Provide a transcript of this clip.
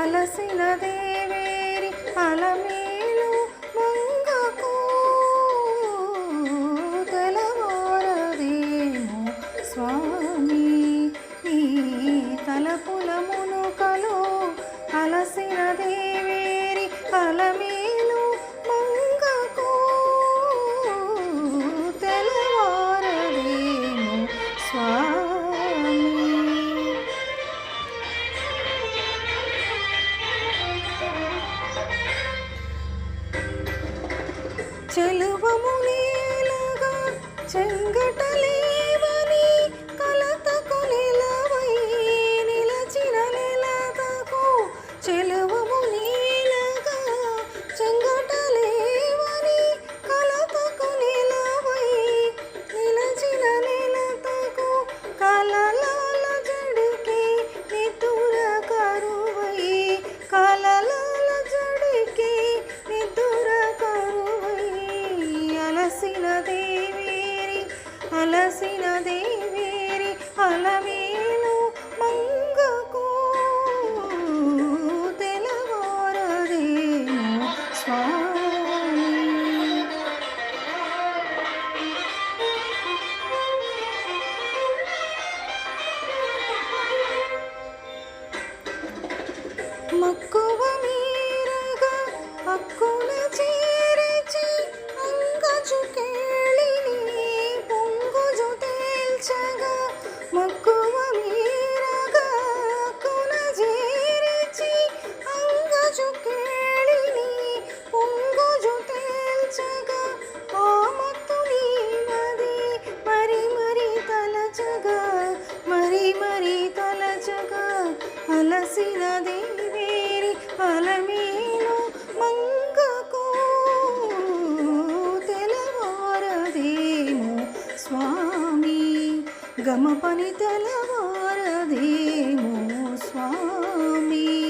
అలసిన దేవేరి అలమేలు మంగకు తెలవారదేమో స్వామి నీ తలపుల మునుకలో అలసిన దేవేరి అలమేలు చెలువము నీలగా చెంగటలే అలసిన దేవేరి అలసిన దేవేరి అలవేలు మంగకు తెలవారదేను స్వామి. మక్కువ మీరగా హక్కున వెలసిన దేవేరి అలమేలు మంగకు తెలవారదేమో స్వామి. గమపని తెలవారదేమో స్వామి.